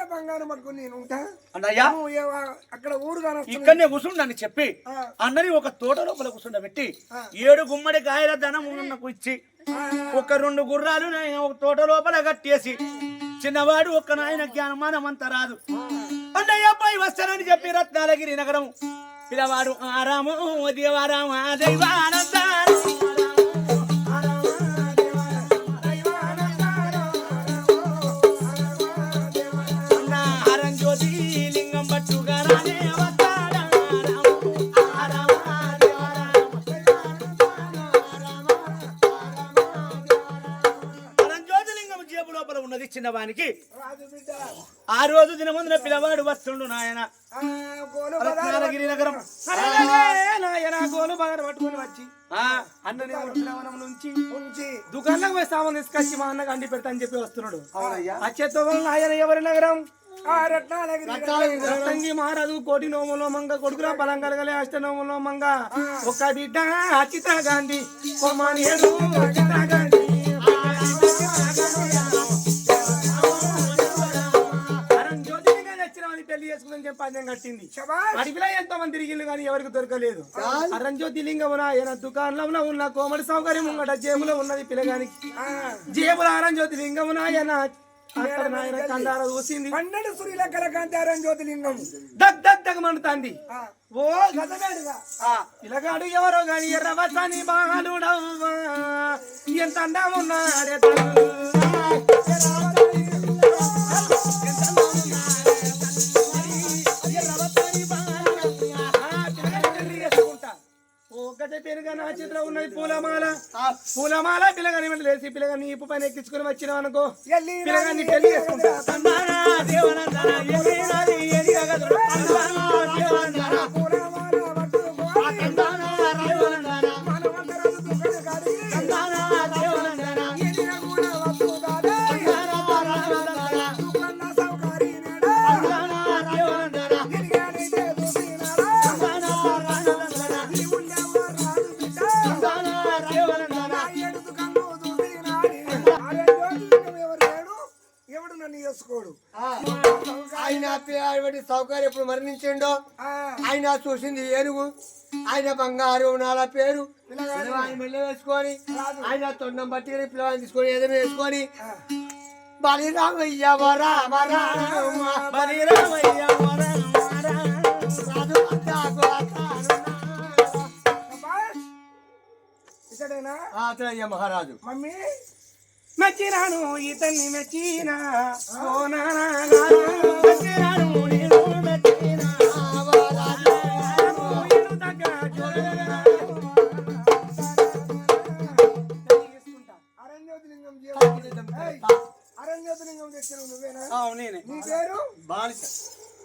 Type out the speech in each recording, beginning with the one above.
తులాల బంగారం పట్టుకుని నేను ఉంటా? అన్నయ్యా. నువ్వు ఏ- అక్కడ ఊరు కానొస్తుంది. ఇక్కడనే కూర్చుండని చెప్పి. ఆ. అన్నని ఒక తోట లోపల కూర్చుండబెట్టి. ఏడు గుమ్మడి కాయల ధనం ఉన్నకు ఇచ్చి ఒక రెండు గుర్రాలు నాయన ఒక తోట లోపల కట్టేసి చిన్నవాడు ఒక్క నాయనకి అనుమానం అంత రాదు. అన్నయ్య పై వస్తానని చెప్పి రత్నాలగిరి నగరం. పిల్లవాడు ఆరాము దేవారామ దైవానందారు లోపల ఉన్నది చిన్నవానికి. ఆ రోజు దినమందున పిల్లవాడు వస్తుండు నాయన. రత్నాలగిరి నగరం. నాయన గోలు బాగా పట్టుకొని వచ్చి. అన్నని నుంచి ఉంచి. దుకాణంలో పోయి సామాన్ తీసుకొచ్చి మా అన్నకు అండి పెడతా అని చెప్పి వస్తున్నాడు. అచ్చేతో నాయన ఎవరి నగరం? రత్నంగి మహారాజు కోటి నోములో మంగ కొడుకుల బలం కలగలే అష్ట నోములో మంగ ఒక బిడ్డ అచిత గాంధీ. గాంధీ. పెళ్ళి చేసుకుందని చెప్పి పందెం కట్టింది. అడవిలో ఎంతో మంది తిరిగిళ్ళు కానీ ఎవరికి దొరకలేదు. అరంజ్యోతి లింగమున ఆయన దుకాణంలో ఉన్న కోమడి సౌకర్యం ముంగట జేబులో ఉన్నది పిల్లగానికి. జేబుల అరంజ్యోతి అక్కడ నాయన కండార చూసింది పన్నెండు సూర్యుల కలకాంతారం జ్యోతిలింగం దగ్ దగ్ దగ్ మండుతాంది. ఆ, ఓ పిల్లగాడు ఎవరో గాని ఎర్రవసాని బాలుడవ్వా. ఎంత అందమున్నాడే తల్లు. పెరుగా నా చేతిలో ఉన్నది పూలమాల. పూలమాల పిల్లగాని వెంట లేచి పిల్లగాని ఇప్పు పైన ఎక్కించుకుని వచ్చినావు అనుకో. ఎల్లి పిల్లగాన్ని పెళ్ళి చేసుకుంటా దేవనందన దేవనందన, ఆయన చూసింది ఏనుగు. ఆయన బంగారు నాల పేరు. మెల్ల వేసుకొని ఆయన తొండం బట్టి పిల్లవాడిని తీసుకొని ఏదో వేసుకొని బలిరామయ్య వరం. ఇతడేనా? మహారాజు. మమ్మీ మెచ్చినాను ఇతన్ని మెచ్చినా. ఓ నానా మెచ్చినాను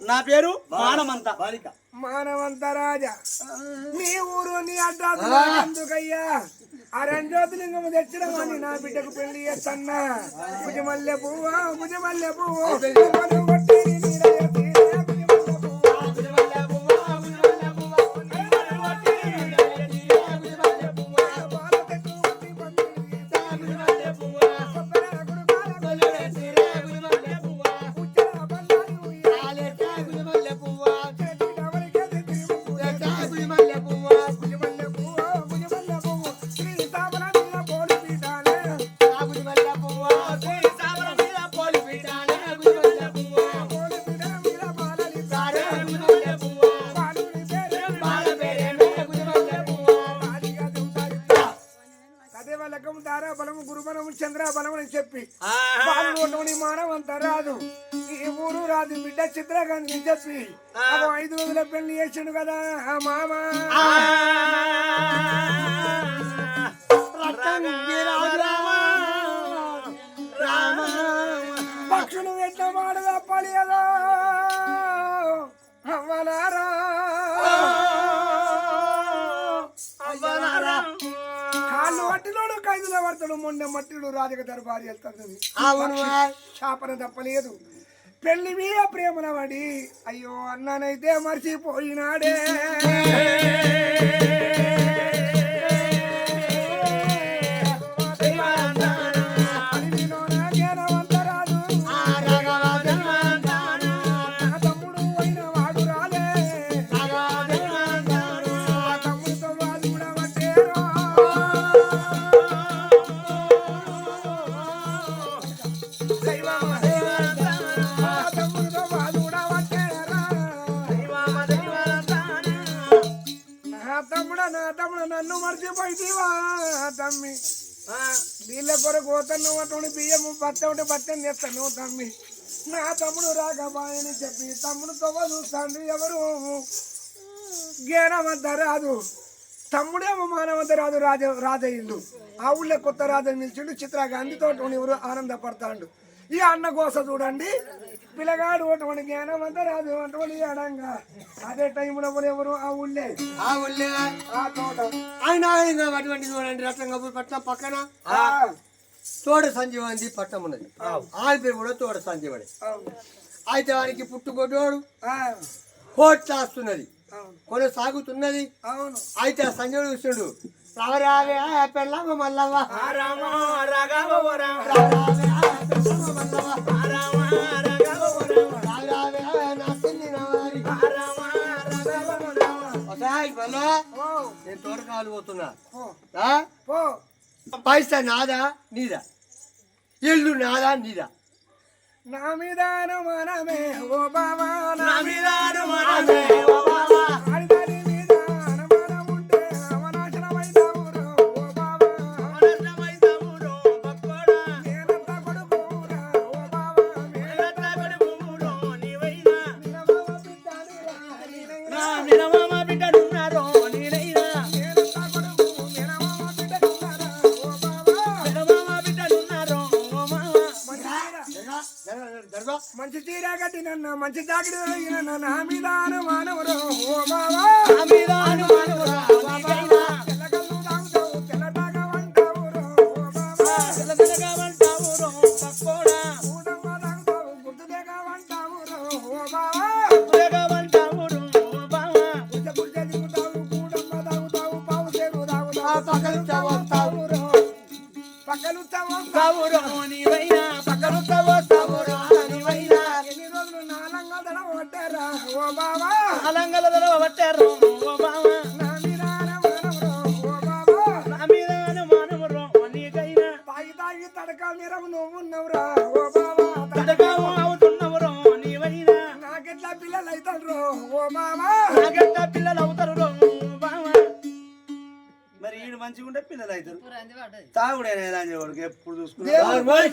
నా పేరు మానమంత బాలిక. మానవంత రాజా. నీ ఊరు నీ అడ్రస్ ఎందుకయ్యా? అరణ్యోతిలింగం తెచ్చడం అని నా బిడ్డకు పెళ్ళి చేస్తన్నా. భుజమల్లె పువ్వా భుజమల్లె పువ్వు. అగో ఐదు రోజుల పెళ్ళి చేసిండు కదా ఆ మామ. పక్షులు ఎట్ల తప్పాలి కదా అవ్వలారా. కాళ్ళు మట్టిలోడు ఖైదులో పడతాడు మొండె మట్టిడు రాజక దర్బారు వెళ్తాడు శాపన తప్పలేదు. పెళ్ళి మీద ప్రేమల పడి అయ్యో అన్ననైతే మర్చిపోయినాడే. బత్త ఉంటే బత్తని చేస్తాను. తమ్మి నా తమ్ముడు రాకబాయని చెప్పి తమ్ముడు తవ్వ చూస్తాడు ఎవరు? జ్ఞానమంత రాదు తమ్ముడేమో మానవంత రాదు రాజ రాజయ్యిండు. ఆ ఊళ్ళో కొత్త రాజు నిలిచిండు చిత్రా గాంధీతో ఎవరు ఆనందపడతాడు. ఈ అన్న కోస చూడండి. పిల్లగాడు అటువంటి జ్ఞానమంత రాదు అటువంటి అడంగా. అదే టైంలో ఎవరు ఆ ఊళ్ళే. ఆ ఊళ్ళే? ఆ తోట. ఆయన అటువంటి చూడండి రత్నంగపూర్ పట్నం పక్కన. ఆ, తోడ సంజీవంతి పట్టం ఉన్నది. ఆయన పేరు కూడా తోడ సంజీవని అవును, అయితే వానికి పుట్టుకొట్టోడు ఆ, కోట్లాస్తున్నది కొనసాగుతున్నది. అవును. అయితే ఆ సంజయుడు చూసిండు రావరావే ఆ పెళ్ళమ్మ మల్లవ్వ. రామ రాఘవ ఓ రామ. రావరావే ఆ పెళ్ళమ్మ మల్లవ్వ. రామ నేను తోటకాలు పోతున్నా. పో ఆ? పో పైసా నాదా నీదా ఇల్లు నాదా నీదా నా మీద అనుమానమే ఓ బాబా కట్టినన్న మంచి తొడిగినన్న నా మీద అనుమానమురో ఓ బాబా మీద అనుమానమురా నీకైనా. తెల్లకల్లు తాగుతావు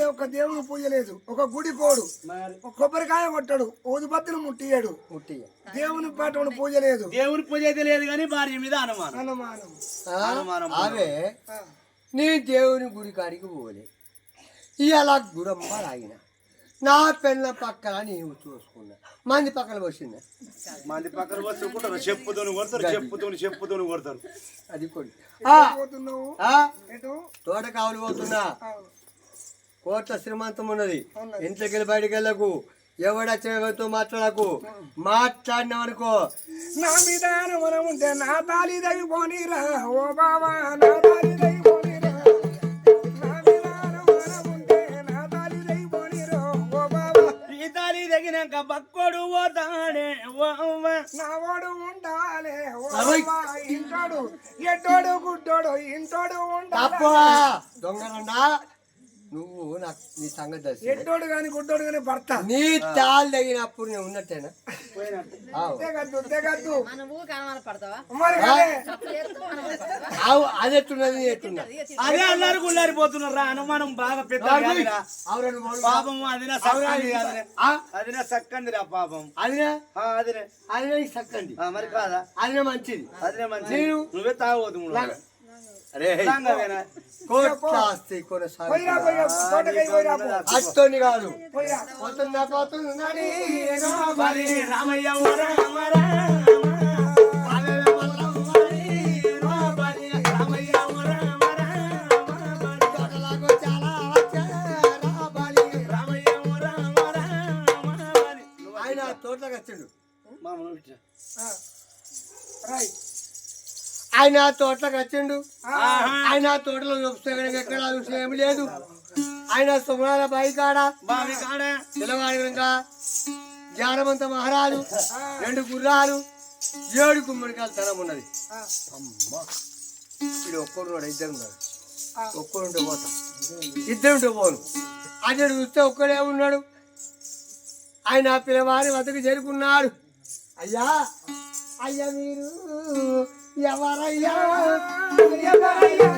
ఒక దేవుని పూజ లేదు. ఒక గుడి ఒక కొబ్బరికాయ కొట్టాడు. ఊదుబత్తులు ముట్టియాడు ముట్టి దేవుని పాట పూజ లేదు. దేవుని పూజ అయితే లేదు కానీ భార్య మీద అనుమానం. అవే ఆ, నీ దేవుని గుడి కాడికి పోలే. ఇలా గుడమ్మ లాగిన నా పెళ్ళ పక్కన నీవు చూసుకున్నా. మంది పక్కన వచ్చిందా మంది పక్కన వచ్చుకుంటారు చెప్పుతోని కొడతారు చెప్పుతోని చెప్పుతోని కొడతారు. అది కొడి. ఎటు తోట కావులు పోతున్నా. అవును. కోట్ల శ్రీమంతం ఉన్నది. ఇంట్లోకి బయటికి వెళ్ళకు ఎవడొచ్చతో మాట్లాడకు. మాట్లాడినావనుకో. నా మీద అనుమానం ఉంటే నా తాలి పోనీరా ఓ బాబా నా తాలి నా మీద అనుమానం ఉంటే నా తాలి ఓ బాబా ఈ బక్కోడు పోతాడే. ఓ అవ్వ. నా వాడు ఉండాలే. ఓ ఇంటోడు. ఎట్టోడు గుడ్డోడు ఇంటోడు ఉండాలి. దొంగనండా నువ్వు నాకు నీ సంగతి తెలుసు. ఎట్టోడు గాని గుడ్డోడు గాని భర్త. నీ తాళ్ళు తగినప్పుడు నేను ఉన్నట్టేనా? ఆవు. కనమన పడతావా? మరి అదే. ఆవు అది ఎట్టున్నది నీ ఎట్టున్నా అదే అన్నారు గుళ్ళారి పోతున్నారు రా అనుమానం బాగా పెద్ద. అవురని. పాపం అదినా సక్కంది అదినే ఆ? అదినా సక్కందిరా పాపం. అదినే ఆ, అదినే అదినే నీకు సక్కండి ఆ, మరి కాదా? అదినే మంచిది. అదినే మంచి నేను నువ్వే తాగబోతు కోట్లాస్తి కొనసాగు. అత్తోని కాదు. పోతున్నా రామయ్య ఆయన తోటలోకి వచ్చిండు. మామ నువ్వు ఇట్రా. ఆ. ఆయన తోటలోకి వచ్చిండు. ఆయన తోటలో చూస్తే ఎక్కడ? చూసిన ఏమి లేదు. ఆయన సుమనాల బాయి కాడ బావి కాడ తెల్లవారిగా జానమంత మహారాజు రెండు గుర్రాలు ఏడు గుమ్మడికాయలు తరం ఉన్నది. అమ్మా. ఇది ఒక్కడు ఇద్దరు ఉన్నారు. ఒక్కడుంటే పోతా. ఇద్దరుంటే పోను. ఆయన చూస్తే ఒక్కడే ఉన్నాడు. ఆయన పిల్లవారి వద్దకు చేరుకున్నాడు. అయ్యా అయ్యా మీరు ఎవరయ్యా? ఎవరయ్యా?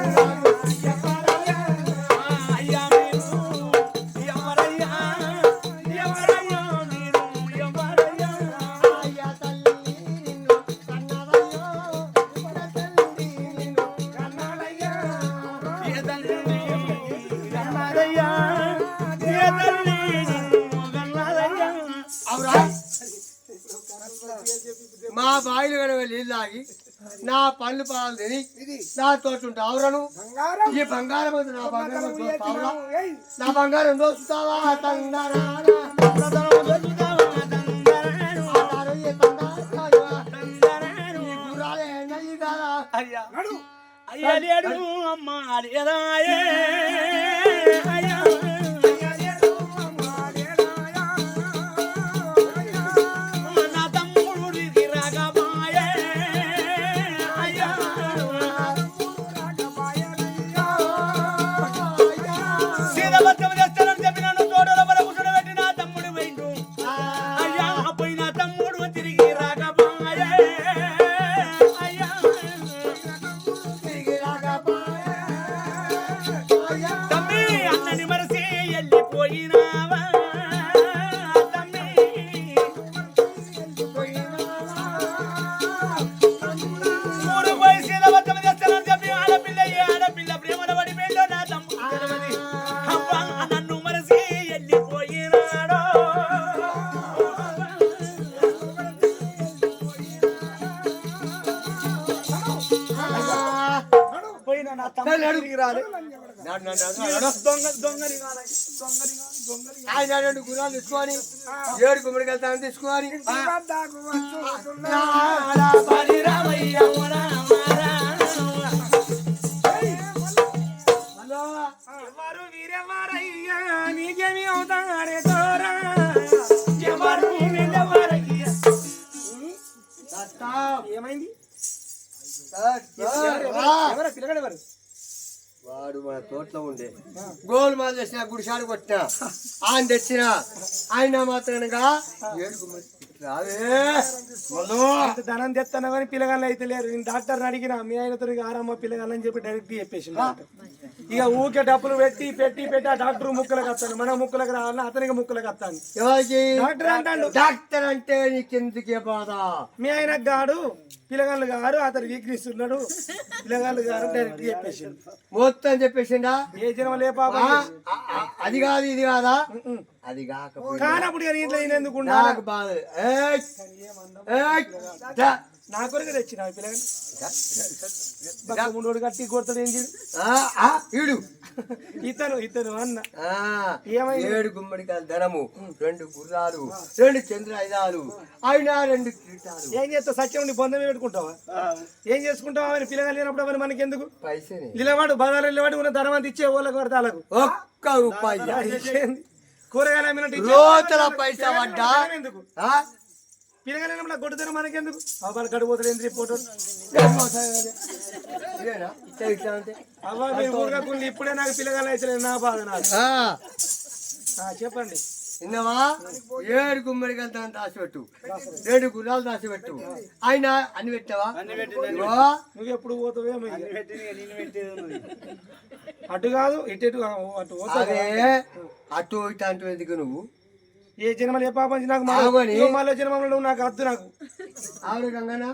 తాగి నా పళ్ళు పాలు తిని నా తోటుంటా అవురను బంగారం. ఈ బంగారం నా బంగారం నా బంగారం దోస్తావా అయ్యా. అమ్మ అయ్యా. ఆయన రెండు గుర్రాలు తీసుకొని ఏడు గుమ్మడికి వెళ్తాను తీసుకొని తోటలో ఉండే. గోల్ మాల చేసిన గుడిసాడు కొట్టిన ఆయన తెచ్చిన ఆయన మాత్రంగా ధనం తెస్తాను కానీ పిల్లగాళ్ళు అయితే లేరు. నేను డాక్టర్ని అడిగిన మీ ఆయనతో ఆరమ్మ పిల్లగాళ్ళని చెప్పి డైరెక్ట్ చెప్పేసి ఇక ఊకే డబ్బులు పెట్టి పెట్టి పెట్టి ఆ డాక్టర్ ముక్కలకు వస్తాను మన ముక్కలకు రావాలని అతనికి ముక్కలకు వస్తాను డాక్టర్ అంటాడు. డాక్టర్ అంటే నీకెందుకే బాధ? మీ ఆయన గాడు పిల్లగాళ్ళు గారు అతను వీక్నెస్ ఉన్నాడు పిల్లగాళ్ళు గారు డైరెక్ట్ చెప్పేసి మొత్తం చెప్పేసిండా? ఏ జనం లే పాప? అది కాదు ఇది కాదా? అది కాకపోతే కానప్పుడు ఇంట్లో ఎందుకు? నాకు బాధ. నా కొరకు తెచ్చిన ముండోడు కట్టి కొడతాడు ఏం చేయడు ఆ, ఆ, ఈడు. ఇతను ఇతను అన్న? ఏడు గుమ్మడికాయలు ధనము రెండు గుర్రాలు రెండు చంద్రాయుధాలు అయినా రెండు కిరీటాలు ఏం చేస్తావు సత్యం ఉండి బొందమే పెట్టుకుంటావా? ఏం చేసుకుంటావా? అని పిల్లగాలు లేనప్పుడు మరి మనకి ఎందుకు పైసని. నిలవాడు బజార్లో నిలబడి ఉన్న ధనం అంత ఇచ్చే వాళ్ళకి. పడతాలకు ఒక్క రూపాయి. కూరగాయలు అమ్మినట్టు పైసా పడ్డా ఎందుకు ఆ? పిల్లగాలు లేనప్పుడు గొడ్డు ధనం మనకి ఎందుకు అవ్వాలి గడిపోతుంది ఏంటి ఫోటో? ఇదేనా? ఇట్లా ఇట్లా అంటే? అవ్వ మీరు ఊరుగా కొన్ని ఇప్పుడే నాకు పిల్లగాలు అయితే నా బాధ నాకు ఆ, ఆ, చెప్పండి. విన్నావా? ఏడు గుమ్మడికాయలు ధనం దాచిపెట్టు రెండు గుర్రాలు దాచిపెట్టు ఆయన అన్ని పెట్టావా? నువ్వు ఎప్పుడు పోతావేమో ఇక. అటు కాదు ఇటు అటు పోతావు. అదే అటు ఇటు అంటూ ఎందుకు నువ్వు? ఏ జన్మలు ఏ పాపం నాకు. మళ్ళీ జన్మంలో నాకు వద్దు నాకు. ఆవిడ గంగనా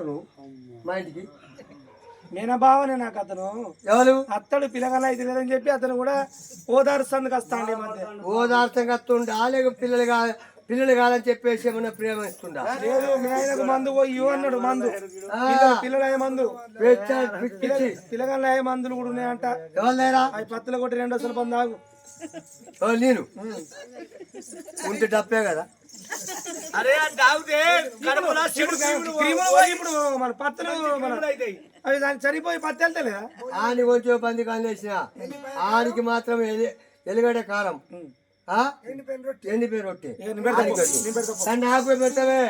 నువ్వు? మా ఇంటికి. నేనా బావనే నాకు అతను. ఎవరు? అత్తడు పిల్లగాలు అయితే లేదని చెప్పి అతను కూడా ఓదారుస్తుంది వస్తాండి ఈ మధ్య. ఓదార్థంగా వస్తుండా? లేక పిల్లలు కా పిల్లలు కాదని చెప్పేసి ఏమన్నా ప్రేమ ఇస్తుండా? లేదు మీ ఆయనకు మందు పోయి అన్నాడు మందు. పిల్లలు అయ్యే మందు. పిల్లగాళ్ళు అయ్యే మందులు కూడా ఉన్నాయంట. ఎవరు లేరా? అవి పత్తులు కొట్టి రెండు అసలు నేను. ఉంటే తప్పే కదా. అరే అది తాగితే కడుపులో శివుడు శివుడు క్రీములు పోయి ఇప్పుడు మన పత్తులు మన అవి దానికి సరిపోయి పత్తి వెళ్తలేదా? ఆని కొంచెం పంది కాలు వేసిన ఆనికి మాత్రం ఎలి- ఎలిగడ్డ కారం? ఎండిపోయిన రొట్టె? నాకు పెట్టవే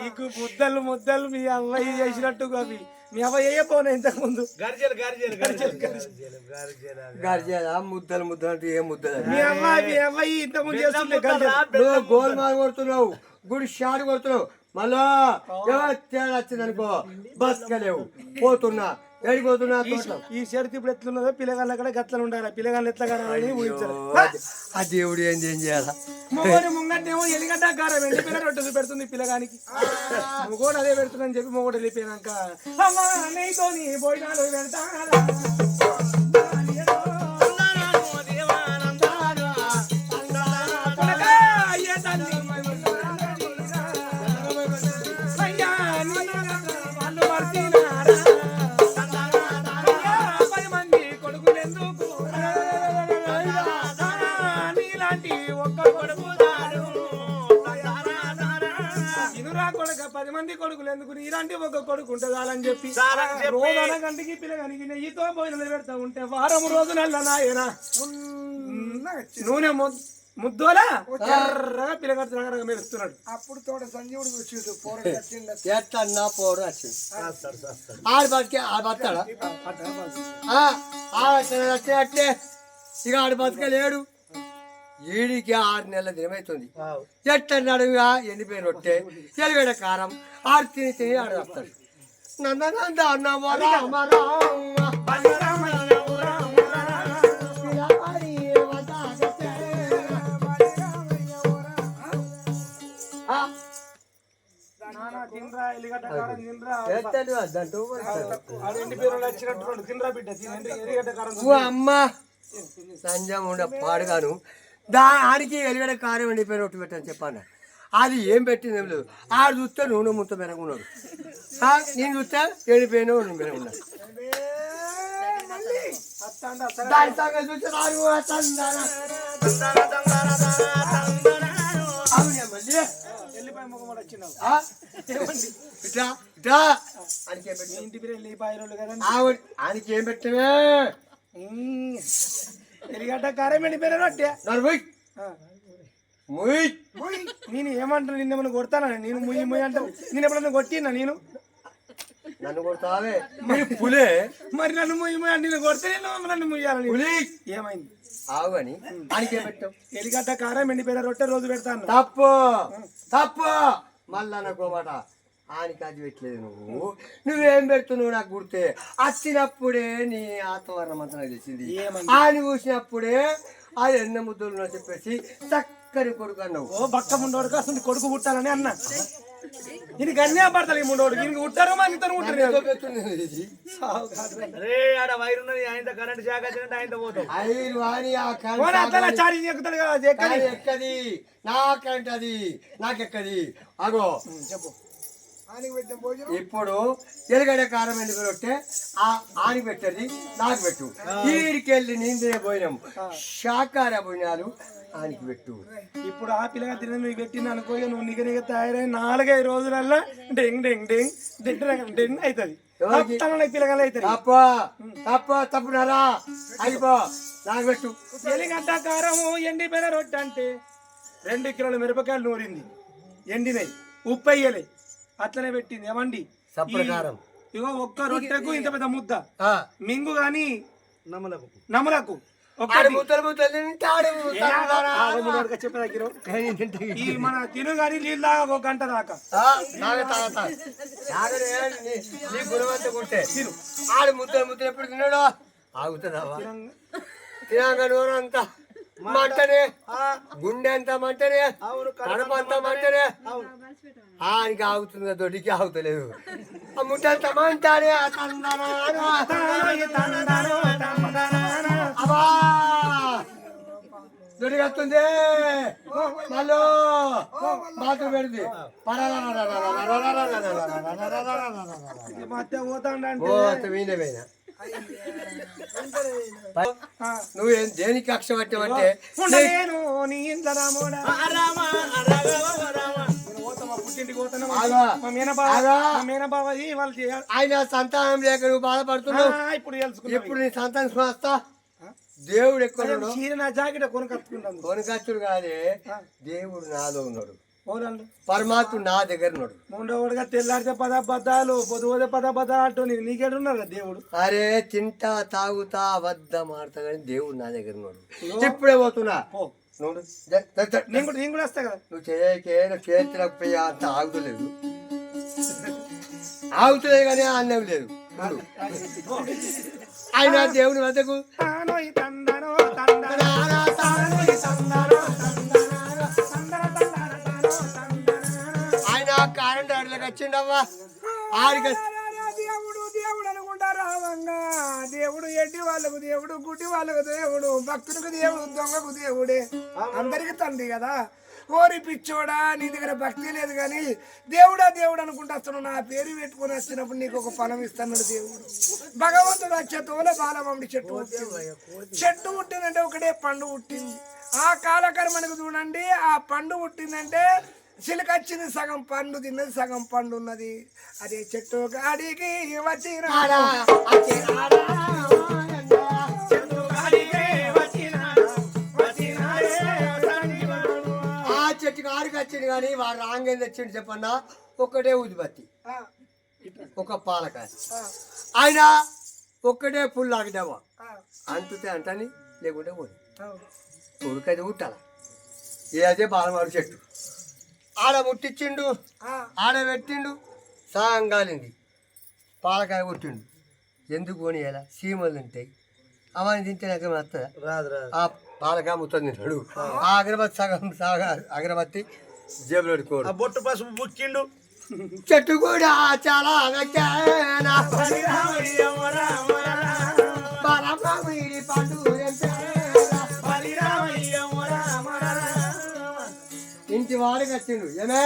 నీకు ముద్దలు ముద్దలు మీ అవ్వయ్య చేసినట్టు అవి మీ అవ్వయ్య పోనే ఇంతకు ముందు గర్జలు గర్జలు. గర్జలు గర్జలు. గర్జలు గర్జేదా ముద్దలు ముద్దలు అంటే ఏం ముద్దలు? మీ అవ్వ మీ అవ్వయ్య ఇంతకు ముందు గోల్మాల్ కొడుతున్నావు గుడి షాడు కొడుతున్నావు. మళ్ళా ఎవరు తేడా వచ్చిందనుకో బతకలేవు పోతున్నా ఏడికి పోతున్నా తోటలో. ఈ షరతు ఇప్పుడు ఎట్లున్నదో పిల్లగాళ్ళ కూడా గట్ల ఉండాలి. పిల్లగాళ్ళు ఎట్లా కావాలని ఊహించాలి. అది- ఆ దేవుడు ఏంది ఏం చేయాలా? మొగోని ముంగటేమో ఎలిగడ్డ కారం ఎండిపోయిన రొట్టెలు పెడుతుంది పిల్లగానికి. మొగోడు అదే పెడుతుందని చెప్పి మొగోడు వెళ్ళిపోయినాక అమ్మా నీతోని భోజనాలు పెడతారా? మంది కొడుకులు ఎందుకు నీలాంటి ఒక కొడుకు ఉంటే చాలని చెప్పి. రోజన గంటకి పిల్లగానికి నెయ్యితో భోజనాలు పెడతా ఉంటే వారం రోజునల్లా నాయన. నూనె ముద్దోలా? ఎర్రగా పిల్లగాడు మెరుస్తున్నాడు. అప్పుడు తోట సంజీవుడు పోర కట్టిండు. ఎట్లన్నా పోడు వచ్చింది ఆడు బతికే ఆడు బతాడా అట్లే అట్లే ఇక ఆడు బతకలేడు. ఈడికి ఆరు నెలల దినమవుతుంది ఎట్లన్నాడు ఇక ఎండిపోయిన రొట్టె ఎలిగడ కారం ఆడు తిని తిని ఆడు వస్తాడు. నందనంద రామ రామ. అమ్మ. సంజం ఉండ పాడుగాను. దా ఆడికి ఎలిగడ కారం ఎండిపోయిన రొట్టె పెట్టని చెప్పాను అది ఏం పెట్టింది ఏం లేదు. ఆడు చూస్తే నూనె ముంత మెరగున్నాడు ఆ, నేను చూస్తే ఎండిపోయిన నూనె అసలు దాని సంగతి చూస్తే. అవునే మళ్ళీ? ఆయనకి పెట్టినావు? ఎలిగడ్డ కారం ఎండిపోయిన రొట్టె. ముయ్. నేను ఏమంటాను నిన్న ఏమైనా కొడతానా? నేను ముయ్యి ముయ్యి అంటావు నేను ఎప్పుడైనా కొట్టినా నేను? నన్ను కొడతావే. మీరు పులే. మరి నన్ను ముయ్యి ముయ్యి అంటే నేను కొడితే నేను నన్ను ముయ్యాలని పులి. ఏమైంది? ఆవు అని. పెట్టావు? ఎలిగడ్డ కారం ఎండిపోయిన రొట్టె రోజు పెడతాను. తప్పు. తప్పు. మళ్ళా నాకు మాట ఆయనకి అది పెట్టలేదు నువ్వు. నువ్వేం పెడుతున్నావు నాకు గుర్తే? వచ్చినప్పుడే నీ ఆత్మవర్ణం అంతా నాకు తెలిసింది? ఆయన చూసినప్పుడే అది ఎన్న ముద్దులు ఉన్నాయో చెప్పేసి చక్కని కొడుకు అన్నావు. ఓ బక్క ముండోడు కాస్తుంది కొడుకు పుట్టాలని అన్న. దీనికి అన్నే పడతాను ఈ ముండోడు దీనికి పుట్టారు మా ఇతను ఉంటారు ఇది. అరే ఆడ వైర్ ఉన్నది ఆయన కరెంట్ షాక్ వచ్చినట్టు ఆయన పోతాం చార్జింగ్ ఎక్కుతాడు కదా అది ఎక్కడి కాలు ఎక్కది నాకంటది నాకెక్కది అగో. చెప్పు. ఇప్పుడు ఎలుగడ్డ కారం ఎండు రొట్టె? ఆ ఆని పెట్టది నాకు పెట్టు వీడికెళ్ళి నీందే పోయినాం శాకార భోజనాలు ఆనికి పెట్టు ఇప్పుడు ఆ పిల్లగా తిన నువ్వు పెట్టిన అనుకో నువ్వు నిగ నిగ తయారై నాలుగైదు రోజులల్లా డెంగ్ డెంగ్ డెంగ్ డెంగ్ డెంగ్ అవుతుంది అవుతుంది తప్ప తప్ప తప్పునారా? అయిపో నాకు పెట్టు ఎలిగడ్డ కారము ఎండిపోయిన రొట్టె అంటే రెండు కిలోల మిరపకాయలు నూరింది. ఎండినాయి. ఉప్పు అయ్యలే అట్లనే పెట్టింది. ఏమండి. ఇగో ఒక్క రొట్టెకు ఇంత పెద్ద ముద్ద. ఆ, మింగు గాని నమ్మలకు నములకు. ఈ మన తిను గాని నీళ్ళు దాకా ఒక గంట దాకా. ఆడు ముద్దలు ముద్దలు ఎప్పుడు తిన్నాడు ఆగుతుందావా తినాక నూరంతా. మంటనే. గుండె అంతా మంటనే. కడుపు అంతా మంటనే. ఆయనకి ఆగుతుంది దొడ్డికి ఆగుతలేదు. ఆ ముట్టంతా మంటానే. వస్తుంది. మళ్ళీ. బాత్రూమ్ పోతాండంటే. ఓ వీణే పోయినా. నువ్వు ఏం దేనికి కక్ష పట్టావంటే ఆయన సంతానం లేక నువ్వు బాధపడుతున్నావు. ఇప్పుడు నీ సంతానం వస్తా దేవుడు ఎక్కడ చీర నా జాకెట్ కొని కట్టుకుంటాను కొనకచ్చుడు కాదే దేవుడు నాలో ఉన్నాడు. ఓరండు పరమాత్ముడు నా దగ్గర ఉన్నాడు. మూడవడుగా తెల్లారితే పదబద్దాలు పొద్దుపోతే పదబద్దాలు అంటూ నీకు నీకేడున్నారు కదా దేవుడు? అరే తింటా తాగుతా అబద్ధం ఆడతా కానీ దేవుడు నా దగ్గర ఉన్నాడు. ఇప్పుడే పోతున్నా. నేను కూడా నేను కూడా వస్తా కదా? నువ్వు చేయకే చేతిలోకి అంత ఆగుతలేదు. ఆగుతలేదు కానీ అన్నం లేదు. ఆయన దేవుని వద్దకు. తందనో వచ్చిండవ్వా ఆడికి దేవుడు దేవుడు అనుకుంటా దేవుడు ఎడ్డి వాళ్ళకు దేవుడు గుడ్డి వాళ్ళకు దేవుడు భక్తులకు దేవుడు దొంగకు దేవుడే. అందరికి తండ్రి కదా. ఓరి పిచ్చోడా నీ దగ్గర భక్తి లేదు కానీ దేవుడా దేవుడు అనుకుంటా వస్తున్నావు నా పేరు పెట్టుకొని వచ్చినప్పుడు నీకు ఒక ఫలం ఇస్తున్నాడు దేవుడు. భగవంతుడు వచ్చే తోల బాలమమ్మి చెట్టు చెట్టు పుట్టిందంటే ఒకటే పండు పుట్టింది. ఆ కాలకర్మనికి చూడండి ఆ పండు పుట్టిందంటే చిలకొచ్చింది సగం పండు తిన్నది సగం పండు ఉన్నది. అదే చెట్టు కాడికి వచ్చిన. వచ్చినాడే సంజీవనుడు. ఆ చెట్టుకి వచ్చింది కానీ వాడు రాంగేం తెచ్చిండు చెప్పన్నా? ఒక్కటే ఉదిబత్తి ఒక పాలకాయ. ఆయన ఒక్కటే పుల్ ఆగిడవా ఆ, అంటుతే అంటని లేకుంటే పోయి అవును. కొడుకది ఉట్టాల ఏ అదే బాలమాడు చెట్టు. ఆడ ముట్టించిండు ఆడ పెట్టిండు సాగం కాలింది పాలకాయ కొట్టిండు. ఎందుకు కొనియాల సీమలు తింటాయి. అవన్నీ తింటే నాకు వస్తుందా? రాదు రాదు. ఆ పాలకాయ ముత్తం తింటాడు. ఆ. అగరబత్తి సగం సాగా అగరబత్తి జేబులో పెట్టుకోడు. బొట్టు పసుపు బుక్కిండు చెట్టు కూడా చాలా పండు వాడికి వచ్చిండు ఏమే?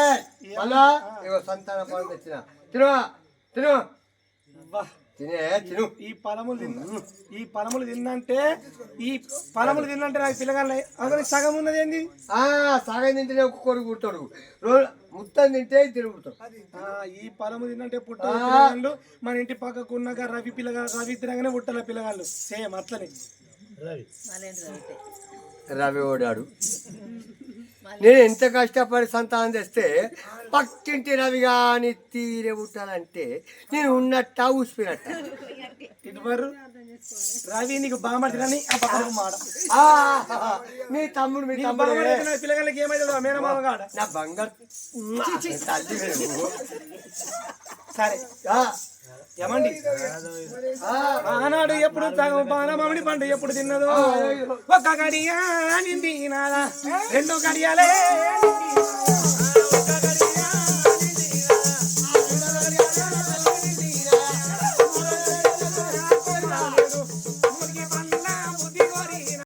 మళ్ళా? ఇగో సంతాన పనులు తెచ్చిన. తిను తిను. తినే తిను. ఈ పలములు తిన్నా ఈ పలములు తిన్నంటే ఈ పలములు తిన్నంటే నాకు పిల్లగాళ్ళు అసలు సగం ఉన్నది ఏంది? ఆ సగం తింటేనే ఒక్క కొడుకు పుట్టాడు రోజు మొత్తం తింటే తిరుగుతాడు ఆ, ఈ పలము తిన్నంటే పుట్టాలి పిల్లగాళ్ళు. మన ఇంటి పక్కకు ఉన్నగా రవి పిల్లగా రవి తినగానే పుట్టాల పిల్లగాళ్ళు. సేమ్ అట్లనే. రవి ఓడాడు. నేను ఎంత కష్టపడి సంతానం తెస్తే పక్కింటి రవి కానీ తీరే పుట్టాలంటే నేను ఉన్నట్ట ఊసిపోయినట్ట. రవి నీకు బామర్ది కానీ మీ తమ్ముడు మీ తమ్ముడు పిల్లగాళ్ళకి ఏమైతుందో మేనమామ కాడ నా బంగారు. సరే. ఆ, ఏమండి? ఆనాడు ఎప్పుడు మామిడి పండు ఎప్పుడు తిన్నదో? ఒక్క గడియా నిండి నాదా రెండు గడియాలే